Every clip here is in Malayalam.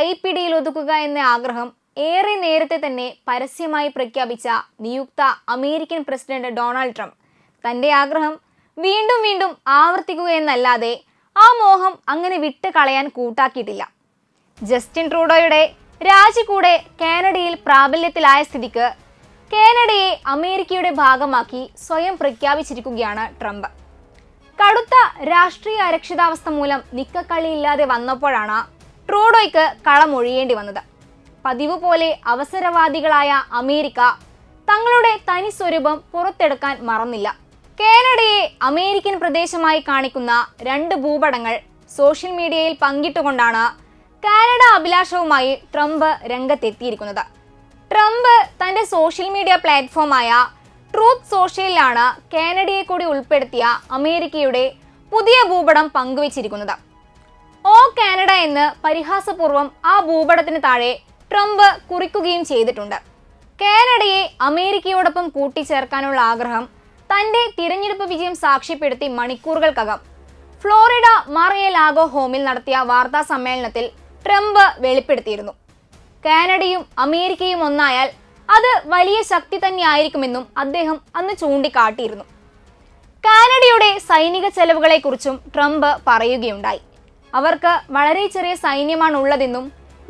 കൈപ്പിടിയിൽ ഒതുക്കുക എന്ന ആഗ്രഹം ഏറെ നേരത്തെ തന്നെ പരസ്യമായി പ്രഖ്യാപിച്ച നിയുക്ത അമേരിക്കൻ പ്രസിഡന്റ് ഡൊണാൾഡ് ട്രംപ്. തന്റെ ആഗ്രഹം വീണ്ടും വീണ്ടും ആവർത്തിക്കുക എന്നല്ലാതെ ആ മോഹം അങ്ങനെ വിട്ട് കളയാൻ കൂട്ടാക്കിയിട്ടില്ല. ജസ്റ്റിൻ ട്രൂഡോയുടെ രാജി കൂടെ കാനഡയിൽ പ്രാബല്യത്തിലായ സ്ഥിതിക്ക് കാനഡയെ അമേരിക്കയുടെ ഭാഗമാക്കി സ്വയം പ്രഖ്യാപിച്ചിരിക്കുകയാണ് ട്രംപ്. കടുത്ത രാഷ്ട്രീയ അരക്ഷിതാവസ്ഥ മൂലം നിക്കക്കളിയില്ലാതെ വന്നപ്പോഴാണ് ട്രൂഡോയ്ക്ക് കളമൊഴിയേണ്ടി വന്നത്. പതിവ് പോലെ അവസരവാദികളായ അമേരിക്ക തങ്ങളുടെ തനി സ്വരൂപം പുറത്തെടുക്കാൻ മറന്നില്ല. കാനഡയെ അമേരിക്കൻ പ്രദേശമായി കാണിക്കുന്ന രണ്ട് ഭൂപടങ്ങൾ സോഷ്യൽ മീഡിയയിൽ പങ്കിട്ടുകൊണ്ടാണ് കാനഡ അഭിലാഷവുമായി ട്രംപ് രംഗത്തെത്തിയിരിക്കുന്നത്. ട്രംപ് തന്റെ സോഷ്യൽ മീഡിയ പ്ലാറ്റ്ഫോമായ ട്രൂത്ത് സോഷ്യലിലാണ് കാനഡയെ കൂടി ഉൾപ്പെടുത്തിയ അമേരിക്കയുടെ പുതിയ ഭൂപടം പങ്കുവച്ചിരിക്കുന്നത്. ഓ കാനഡ എന്ന് പരിഹാസപൂർവം ആ ഭൂപടത്തിന് താഴെ ട്രംപ് കുറിക്കുകയും ചെയ്തിട്ടുണ്ട്. കാനഡയെ അമേരിക്കയോടൊപ്പം കൂട്ടിച്ചേർക്കാനുള്ള ആഗ്രഹം തന്റെ തിരഞ്ഞെടുപ്പ് വിജയം സാക്ഷ്യപ്പെടുത്തി മണിക്കൂറുകൾക്കകം. ഫ്ലോറിഡ മറിയ ലാഗോ ഹോമിൽ നടത്തിയ വാർത്താ സമ്മേളനത്തിൽ ട്രംപ് വെളിപ്പെടുത്തിയിരുന്നു. കാനഡയും അമേരിക്കയും ഒന്നായാൽ അത് വലിയ ശക്തി തന്നെയായിരിക്കുമെന്നും അദ്ദേഹം അന്ന് ചൂണ്ടിക്കാട്ടിയിരുന്നു. കാനഡയുടെ സൈനിക ചെലവുകളെക്കുറിച്ചും ട്രംപ് പറയുകയുണ്ടായി. അവർക്ക് വളരെ ചെറിയ സൈന്യമാണ് ഉള്ളതെന്നും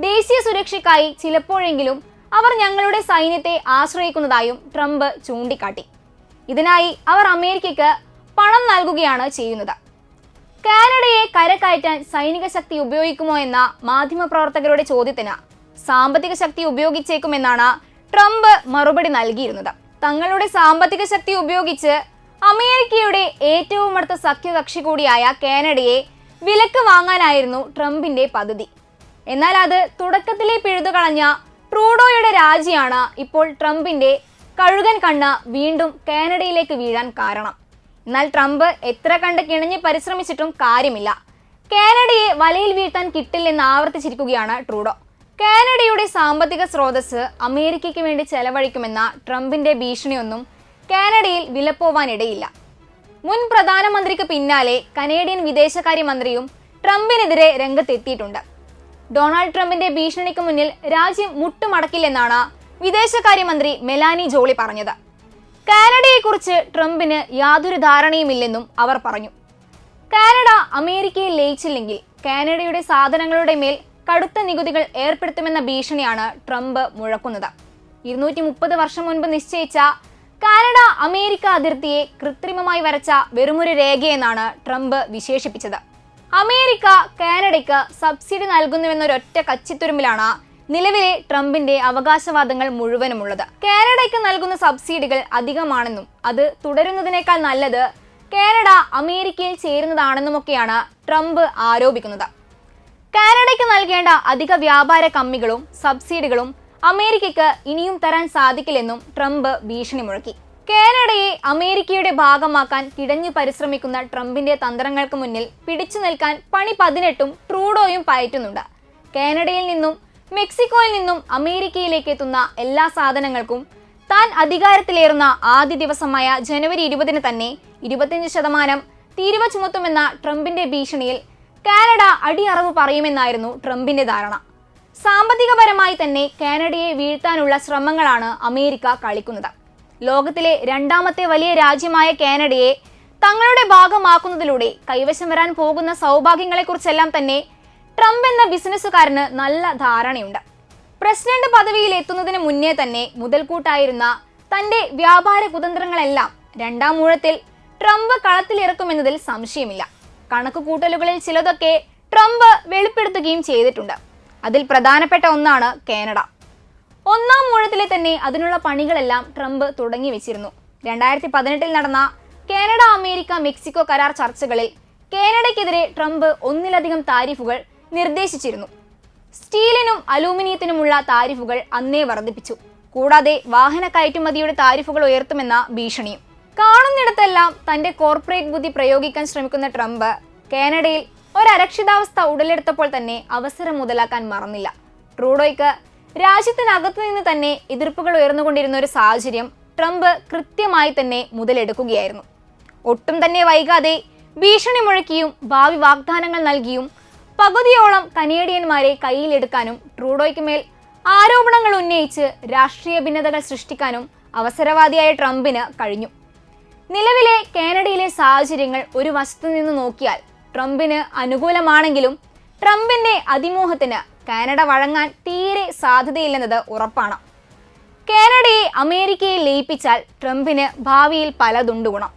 ദേശീയ സുരക്ഷയ്ക്കായി ചിലപ്പോഴെങ്കിലും അവർ ഞങ്ങളുടെ സൈന്യത്തെ ആശ്രയിക്കുന്നതായും ട്രംപ് ചൂണ്ടിക്കാട്ടി. ഇതിനായി അവർ അമേരിക്കയ്ക്ക് പണം നൽകുകയാണ് ചെയ്യുന്നത്. കാനഡയെ കരകയറ്റാൻ സൈനിക ശക്തി ഉപയോഗിക്കുമോ എന്ന മാധ്യമപ്രവർത്തകരുടെ ചോദ്യത്തിന് സാമ്പത്തിക ശക്തി ഉപയോഗിച്ചേക്കുമെന്നാണ് ട്രംപ് മറുപടി നൽകിയിരുന്നത്. തങ്ങളുടെ സാമ്പത്തിക ശക്തി ഉപയോഗിച്ച് അമേരിക്കയുടെ ഏറ്റവും അടുത്ത സഖ്യകക്ഷി കൂടിയായ കാനഡയെ വിലക്ക് വാങ്ങാനായിരുന്നു ട്രംപിന്റെ പദ്ധതി. എന്നാൽ അത് തുടക്കത്തിലെ പിഴുതു കളഞ്ഞ ട്രൂഡോയുടെ രാജിയാണ് ഇപ്പോൾ ട്രംപിന്റെ കഴുകൻ കണ്ണ് വീണ്ടും കാനഡയിലേക്ക് വീഴാൻ കാരണം. എന്നാൽ ട്രംപ് എത്ര കണ്ട് കിണഞ്ഞ് പരിശ്രമിച്ചിട്ടും കാര്യമില്ല. കാനഡയെ വലയിൽ വീഴ്ത്താൻ കിട്ടില്ലെന്ന് ആവർത്തിച്ചിരിക്കുകയാണ് ട്രൂഡോ. കാനഡയുടെ സാമ്പത്തിക സ്രോതസ് അമേരിക്കയ്ക്ക് വേണ്ടി ചെലവഴിക്കുമെന്ന ട്രംപിന്റെ ഭീഷണിയൊന്നും കാനഡയിൽ വിലപ്പോവാനിടയില്ല. മുൻ പ്രധാനമന്ത്രിക്ക് പിന്നാലെ കനേഡിയൻ വിദേശകാര്യമന്ത്രിയും ട്രംപിനെതിരെ രംഗത്തെത്തിയിട്ടുണ്ട്. ഡൊണാൾഡ് ട്രംപിന്റെ ഭീഷണിക്ക് മുന്നിൽ രാജ്യം മുട്ടുമടക്കില്ലെന്നാണ് വിദേശകാര്യമന്ത്രി മെലാനി ജോളി പറഞ്ഞത്. കാനഡയെക്കുറിച്ച് ട്രംപിന് യാതൊരു ധാരണയുമില്ലെന്നും അവർ പറഞ്ഞു. കാനഡ അമേരിക്കയിൽ ലയിച്ചില്ലെങ്കിൽ കാനഡയുടെ സാധനങ്ങളുടെ മേൽ കടുത്ത നികുതികൾ ഏർപ്പെടുത്തുമെന്ന ഭീഷണിയാണ് ട്രംപ് മുഴക്കുന്നത്. ഇരുന്നൂറ്റി മുപ്പത് വർഷം മുൻപ് നിശ്ചയിച്ച കാനഡ അമേരിക്ക അതിർത്തിയെ കൃത്രിമമായി വരച്ച വെറുമൊരു രേഖയെന്നാണ് ട്രംപ് വിശേഷിപ്പിച്ചത്. അമേരിക്ക കാനഡയ്ക്ക് സബ്സിഡി നൽകുന്നുവെന്നൊരൊറ്റ കച്ചിത്തുരുമ്പിലാണ് നിലവിലെ ട്രംപിന്റെ അവകാശവാദങ്ങൾ മുഴുവനുമുള്ളത്. കാനഡയ്ക്ക് നൽകുന്ന സബ്സിഡികൾ അധികമാണെന്നും അത് തുടരുന്നതിനേക്കാൾ നല്ലത് കാനഡ അമേരിക്കയിൽ ചേരുന്നതാണെന്നുമൊക്കെയാണ് ട്രംപ് ആരോപിക്കുന്നത്. കാനഡയ്ക്ക് നൽകേണ്ട അധിക വ്യാപാര കമ്മികളും സബ്സിഡികളും അമേരിക്കയ്ക്ക് ഇനിയും തരാൻ സാധിക്കില്ലെന്നും ട്രംപ് ഭീഷണി മുഴക്കി കാനഡയെ അമേരിക്കയുടെ ഭാഗമാക്കാൻ കിടഞ്ഞു പരിശ്രമിക്കുന്ന ട്രംപിന്റെ തന്ത്രങ്ങൾക്ക് മുന്നിൽ പിടിച്ചു നിൽക്കാൻ പണി പതിനെട്ടും ട്രൂഡോയും പയറ്റുന്നുണ്ട്. കാനഡയിൽ നിന്നും മെക്സിക്കോയിൽ നിന്നും അമേരിക്കയിലേക്ക് എത്തുന്ന എല്ലാ സാധനങ്ങൾക്കും താൻ അധികാരത്തിലേറുന്ന ആദ്യ ദിവസമായ ജനുവരി ഇരുപതിന് തന്നെ ഇരുപത്തിയഞ്ച് ശതമാനം തീരുവ ചുമത്തുമെന്ന ട്രംപിന്റെ ഭീഷണിയിൽ കാനഡ അടിയറവ് പറയുമെന്നായിരുന്നു ട്രംപിന്റെ ധാരണ. സാമ്പത്തികപരമായി തന്നെ കാനഡയെ വീഴ്ത്താനുള്ള ശ്രമങ്ങളാണ് അമേരിക്ക കളിക്കുന്നത് ലോകത്തിലെ രണ്ടാമത്തെ വലിയ രാജ്യമായ കാനഡയെ തങ്ങളുടെ ഭാഗമാക്കുന്നതിലൂടെ കൈവശം വരാൻ പോകുന്ന സൗഭാഗ്യങ്ങളെക്കുറിച്ചെല്ലാം തന്നെ ട്രംപ് എന്ന ബിസിനസ്സുകാരന് നല്ല ധാരണയുണ്ട്. പ്രസിഡന്റ് പദവിയിൽ എത്തുന്നതിന് മുന്നേ തന്നെ മുതൽക്കൂട്ടായിരുന്ന തന്റെ വ്യാപാര കുതന്ത്രങ്ങളെല്ലാം രണ്ടാം ഊഴത്തിൽ ട്രംപ് കളത്തിലിറക്കുമെന്നതിൽ സംശയമില്ല. കണക്കുകൂട്ടലുകളിൽ ചിലതൊക്കെ ട്രംപ് വെളിപ്പെടുത്തുകയും ചെയ്തിട്ടുണ്ട്. അതിൽ പ്രധാനപ്പെട്ട ഒന്നാണ് കാനഡ. ഒന്നാം ഊഴത്തിലെ തന്നെ അതിനുള്ള പണികളെല്ലാം ട്രംപ് തുടങ്ങി വെച്ചിരുന്നു. രണ്ടായിരത്തി പതിനെട്ടിൽ നടന്ന കാനഡ അമേരിക്ക മെക്സിക്കോ കരാർ ചർച്ചകളിൽ കാനഡയ്ക്കെതിരെ ട്രംപ് ഒന്നിലധികം താരിഫുകൾ നിർദ്ദേശിച്ചിരുന്നു. സ്റ്റീലിനും അലൂമിനിയത്തിനുമുള്ള താരിഫുകൾ അന്നേ വർദ്ധിപ്പിച്ചു. കൂടാതെ വാഹന കയറ്റുമതിയുടെ താരിഫുകൾ ഉയർത്തുമെന്ന ഭീഷണിയും. കാണുന്നിടത്തെല്ലാം തന്റെ കോർപ്പറേറ്റ് ബുദ്ധി പ്രയോഗിക്കാൻ ശ്രമിക്കുന്ന ട്രംപ് കാനഡയിൽ ഒരരക്ഷിതാവസ്ഥ ഉടലെടുത്തപ്പോൾ തന്നെ അവസരം മുതലാക്കാൻ മറന്നില്ല. ട്രൂഡോയ്ക്ക് രാജ്യത്തിനകത്തു നിന്ന് തന്നെ എതിർപ്പുകൾ ഉയർന്നുകൊണ്ടിരുന്ന ഒരു സാഹചര്യം ട്രംപ് കൃത്യമായി തന്നെ മുതലെടുക്കുകയായിരുന്നു. ഒട്ടും തന്നെ വൈകാതെ ഭീഷണി മുഴക്കിയും ഭാവി വാഗ്ദാനങ്ങൾ നൽകിയും പകുതിയോളം കനേഡിയന്മാരെ കയ്യിലെടുക്കാനും ട്രൂഡോയ്ക്ക് മേൽ ആരോപണങ്ങൾ ഉന്നയിച്ച് രാഷ്ട്രീയ ഭിന്നതകൾ സൃഷ്ടിക്കാനും അവസരവാദിയായ ട്രംപിന് കഴിഞ്ഞു. നിലവിലെ കാനഡയിലെ സാഹചര്യങ്ങൾ ഒരു വശത്തു നിന്ന് നോക്കിയാൽ ട്രംപിന് അനുകൂലമാണെങ്കിലും ട്രംപിന്റെ അതിമോഹത്തിന് കാനഡ വഴങ്ങാൻ തീരെ സാധ്യതയില്ലെന്നത് ഉറപ്പാണ്. കാനഡയെ അമേരിക്കയിൽ ലയിപ്പിച്ചാൽ ട്രംപിന് ഭാവിയിൽ പലതുണ്ട് ഗുണം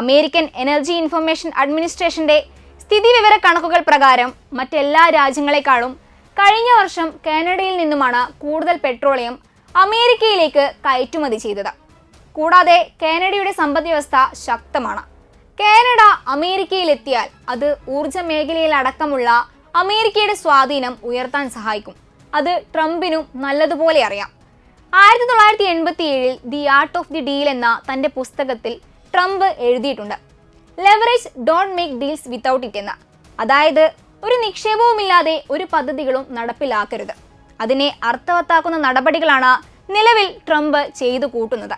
അമേരിക്കൻ എനർജി ഇൻഫർമേഷൻ അഡ്മിനിസ്ട്രേഷന്റെ സ്ഥിതിവിവര കണക്കുകൾ പ്രകാരം മറ്റെല്ലാ രാജ്യങ്ങളെക്കാളും കഴിഞ്ഞ വർഷം കാനഡയിൽ നിന്നുമാണ് കൂടുതൽ പെട്രോളിയം അമേരിക്കയിലേക്ക് കയറ്റുമതി ചെയ്തത്. കൂടാതെ കാനഡയുടെ സമ്പദ്വ്യവസ്ഥ ശക്തമാണ്. കാനഡ അമേരിക്കയിലെത്തിയാൽ അത് ഊർജ മേഖലയിൽ അടക്കമുള്ള അമേരിക്കയുടെ സ്വാധീനം ഉയർത്താൻ സഹായിക്കും. അത് ട്രംപിനും നല്ലതുപോലെ അറിയാം. ആയിരത്തി തൊള്ളായിരത്തി എൺപത്തി ഏഴിൽ the art of the deal എന്ന തന്റെ പുസ്തകത്തിൽ ട്രംപ് എഴുതിയിട്ടുണ്ട്. Leverage don't make deals without it എന്ന. അതായത് ഒരു നിക്ഷേപവുമില്ലാതെ ഒരു പദ്ധതികളും നടപ്പിലാക്കരുത്. അതിനെ അർത്ഥവത്താക്കുന്ന നടപടികളാണ് നിലവിൽ ട്രംപ് ചെയ്തു കൂട്ടുന്നത്.